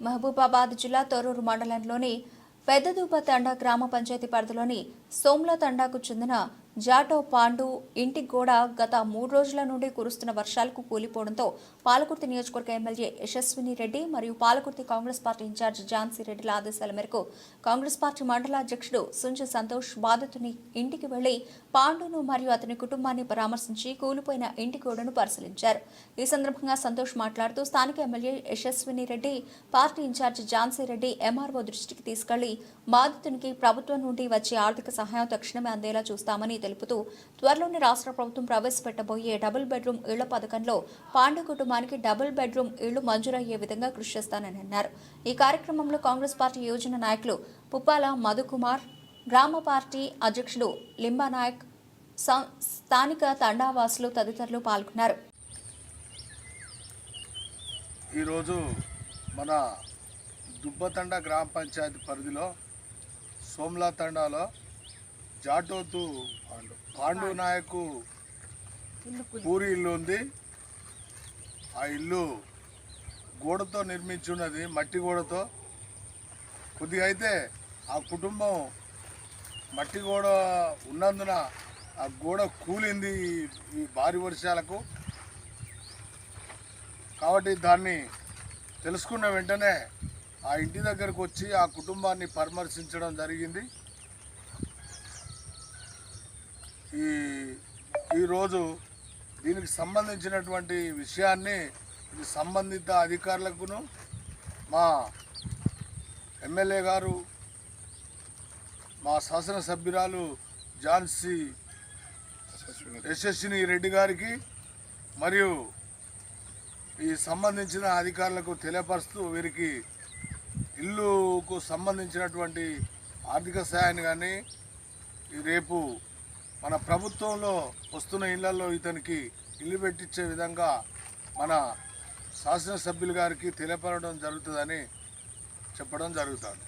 మహబూబాబాద్ జిల్లా తొర్రూరు మండలంలోని పెద్దదూప తండా గ్రామ పంచాయతీ పరిధిలోని సోమ్ల తండాకు చెందిన జాటో పాండు ఇంటి గోడ గత మూడు రోజుల నుండి కురుస్తున్న వర్షాలకు కూలిపోవడంతో పాలకుర్తి నియోజకవర్గ ఎమ్మెల్యే యశస్విని రెడ్డి మరియు Palakurthi Congress party in charge Jhansi రెడ్డిల ఆదేశాల మేరకు కాంగ్రెస్ పార్టీ మండల అధ్యక్షుడు సుంజ సంతోష్ బాధితుని ఇంటికి వెళ్ళి పాండును మరియు అతని కుటుంబాన్ని పరామర్శించి కూలిపోయిన ఇంటి గోడను పరిశీలించారు. ఈ సందర్భంగా సంతోష్ మాట్లాడుతూ స్థానిక MLA Yashaswini Reddy party incharge Jhansi Reddy MRO దృష్టికి తీసుకెళ్ళి బాధితునికి ప్రభుత్వం నుండి వచ్చే ఆర్థిక సహాయం తక్షణమే అందేలా చూస్తామని తెలుపుతూ త్వరలోనే రాష్ట్ర ప్రభుత్వం ప్రవేశపెట్టబోయే డబుల్ బెడ్రూమ్ ఇళ్ళ పథకంలో పాండు కుటుంబానికి డబుల్ బెడ్రూమ్ ఇళ్ళు మంజూరయ్యే విధంగా కృషి చేస్తానని అన్నారు. ఈ కార్యక్రమంలో కాంగ్రెస్ పార్టీ యోజన నాయకులు పుప్పాల మధుకుమార్ గ్రామ పార్టీ అధ్యక్షుడు లింబానాయక్ స్థానిక తండావాసులు తదితరులు పాల్గొన్నారు. ఈరోజు మన దుబ్బతండ గ్రామ పంచాయతీ పరిధిలో సోమ్లా తండాలో జాటోతు పాండు. నాయకు పూరి ఇల్లు ఉంది. ఆ ఇల్లు గోడతో నిర్మించి ఉన్నది మట్టి గోడతో. కొద్దిగా అయితే ఆ కుటుంబం మట్టి గోడ ఉన్నందున ఆ గోడ కూలింది ఈ- ఈ భారీ వర్షాలకు. కాబట్టి దాన్ని తెలుసుకున్న వెంటనే ఆ ఇంటి దగ్గరకు వచ్చి ఆ కుటుంబాన్ని పరామర్శించడం జరిగింది. ఈరోజు దీనికి సంబంధించినటువంటి విషయాన్ని సంబంధిత అధికారులకును మా ఎమ్మెల్యే గారు మా శాసనసభ్యురాలు ఝాన్సీ యశస్విని రెడ్డి గారికి మరియు ఈ సంబంధించిన అధికారులకు తెలియపరుస్తూ వీరికి ఇల్లుకు సంబంధించినటువంటి ఆర్థిక సహాయాన్ని కానీ రేపు మన ప్రభుత్వంలో వస్తున్న ఇళ్ళలో ఇతనికి ఇల్లు పెట్టించే విధంగా మన శాసనసభ్యులు గారికి తెలియపరచడం జరుగుతుందని చెప్పడం జరుగుతుంది.